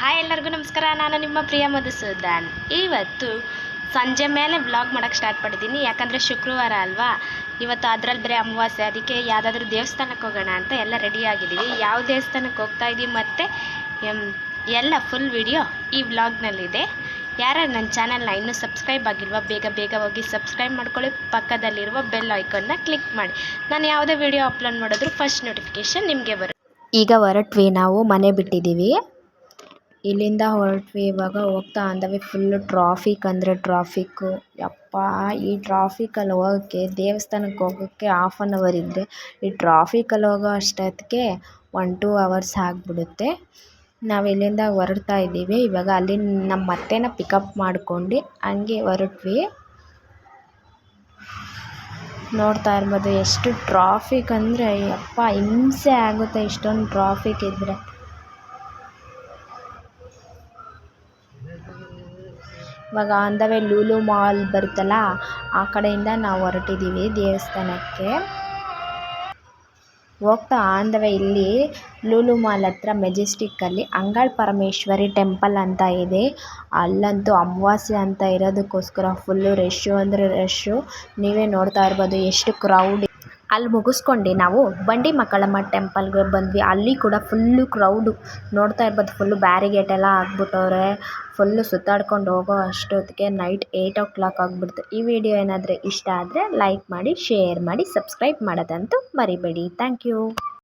Hi ಎಲ್ಲರಿಗೂ ನಮಸ್ಕಾರ. ನಾನು ನಿಮ್ಮ ಪ್ರಿಯ ಮಧುಸೂದನ್. ಇವತ್ತು ಸಂಜೆ ಮೇಲೆ ಬ್ಲಾಗ್ ಮಾಡೋಕ್ಕೆ ಸ್ಟಾರ್ಟ್ ಮಾಡಿದ್ದೀನಿ. ಯಾಕಂದರೆ ಶುಕ್ರವಾರ ಅಲ್ವಾ? ಇವತ್ತು ಅದರಲ್ಲಿ ಬರೀ ಅಮಾವಾಸ್ಯೆ, ಅದಕ್ಕೆ ಯಾವುದಾದ್ರೂ ದೇವಸ್ಥಾನಕ್ಕೆ ಹೋಗೋಣ ಅಂತ ಎಲ್ಲ ರೆಡಿ ಆಗಿದ್ದೀವಿ. ಯಾವ ದೇವಸ್ಥಾನಕ್ಕೆ ಹೋಗ್ತಾ ಇದ್ದೀವಿ ಮತ್ತು ಎಲ್ಲ ಫುಲ್ ವಿಡಿಯೋ ಈ ವ್ಲಾಗ್ನಲ್ಲಿದೆ ಯಾರು ನನ್ನ ಚಾನಲ್ನ ಇನ್ನೂ ಸಬ್ಸ್ಕ್ರೈಬ್ ಆಗಿಲ್ವಾ, ಬೇಗ ಬೇಗ ಹೋಗಿ ಸಬ್ಸ್ಕ್ರೈಬ್ ಮಾಡ್ಕೊಳ್ಳಿ. ಪಕ್ಕದಲ್ಲಿರುವ ಬೆಲ್ ಐಕನ್ನ ಕ್ಲಿಕ್ ಮಾಡಿ. ನಾನು ಯಾವುದೇ ವಿಡಿಯೋ ಅಪ್ಲೋಡ್ ಮಾಡಿದ್ರು ಫಸ್ಟ್ ನೋಟಿಫಿಕೇಷನ್ ನಿಮಗೆ ಬರುತ್ತೆ. ಈಗ ಹೊರಟ್ವಿ ನಾವು, ಮನೆ ಬಿಟ್ಟಿದ್ದೀವಿ. ಇಲ್ಲಿಂದ ಹೊರಟ್ವಿ. ಇವಾಗ ಹೋಗ್ತಾ ಅಂದವೆ ಫುಲ್ಲು ಟ್ರಾಫಿಕ್ ಅಂದರೆ ಟ್ರಾಫಿಕ್ಕು ಯಪ್ಪ, ಈ ಟ್ರಾಫಿಕಲ್ಲಿ ಹೋಗೋಕ್ಕೆ, ದೇವಸ್ಥಾನಕ್ಕೆ ಹೋಗೋಕ್ಕೆ ಹಾಫ್ ಆನ್ ಅವರ್ ಇದ್ದರೆ ಈ ಟ್ರಾಫಿಕಲ್ಲಿ ಹೋಗೋ ಅಷ್ಟೊತ್ತಿಗೆ ಒನ್ ಟೂ ಅವರ್ಸ್ ಆಗಿಬಿಡುತ್ತೆ. ನಾವು ಇಲ್ಲಿಂದ ಹೊರಡ್ತಾ ಇದ್ದೀವಿ. ಇವಾಗ ಅಲ್ಲಿ ನಮ್ಮ ಅತ್ತೆನ ಪಿಕಪ್ ಮಾಡ್ಕೊಂಡು ಹಂಗೆ ಹೊರಟ್ವಿ. ನೋಡ್ತಾ ಇರ್ಬೋದು, ಎಷ್ಟು ಟ್ರಾಫಿಕ್ ಅಂದರೆ ಯಪ್ಪ, ಹಿಂಸೆ ಆಗುತ್ತೆ ಇಷ್ಟೊಂದು ಟ್ರಾಫಿಕ್ ಇದ್ದರೆ ಇವಾಗ on the way Lulu mall ಬರುತ್ತಲ್ಲ, ಆ ಕಡೆಯಿಂದ ನಾವು ಹೊರಟಿದ್ದೀವಿ ದೇವಸ್ಥಾನಕ್ಕೆ. ಹೋಗ್ತಾ ಆನ್ ದ ವೇ ಇಲ್ಲಿ ಲೂಲು ಮಾಲ್ ಹತ್ರ ಮೆಜೆಸ್ಟಿಕ್ಕಲ್ಲಿ ಅಂಗಾಳ್ ಪರಮೇಶ್ವರಿ ಟೆಂಪಲ್ ಅಂತ ಇದೆ. ಅಲ್ಲಂತೂ ಅಮಾವಾಸ್ಯೆ ಅಂತ ಇರೋದಕ್ಕೋಸ್ಕರ ಫುಲ್ಲು ರಶ್ಶು ಅಂದರೆ ರಶ್ಶು ನೀವೇ ನೋಡ್ತಾ ಇರ್ಬೋದು ಎಷ್ಟು ಕ್ರೌಡ್ ಅಲ್ಲಿ ಮುಗಿಸ್ಕೊಂಡು ನಾವು ಬಂಡಿ ಮಕ್ಕಳಮ್ಮ ಟೆಂಪಲ್ಗೆ ಬಂದ್ವಿ. ಅಲ್ಲಿ ಕೂಡ ಫುಲ್ಲು ಕ್ರೌಡು ನೋಡ್ತಾ ಇರ್ಬೋದು ಫುಲ್ಲು ಬ್ಯಾರಿಗೇಟ್ ಎಲ್ಲ ಹಾಕ್ಬಿಟ್ಟವ್ರೆ ಫುಲ್ಲು ಸುತ್ತಾಡ್ಕೊಂಡು ಹೋಗೋ ಅಷ್ಟೊತ್ತಿಗೆ ನೈಟ್ ಏಯ್ಟ್ ಓ ಕ್ಲಾಕ್ ಆಗಿಬಿಡ್ತು. ಈ ವಿಡಿಯೋ ಏನಾದರೂ ಇಷ್ಟ ಆದರೆ ಲೈಕ್ ಮಾಡಿ ಶೇರ್ ಮಾಡಿ ಸಬ್ಸ್ಕ್ರೈಬ್ ಮಾಡೋದಂತೂ ಮರಿಬೇಡಿ. Thank you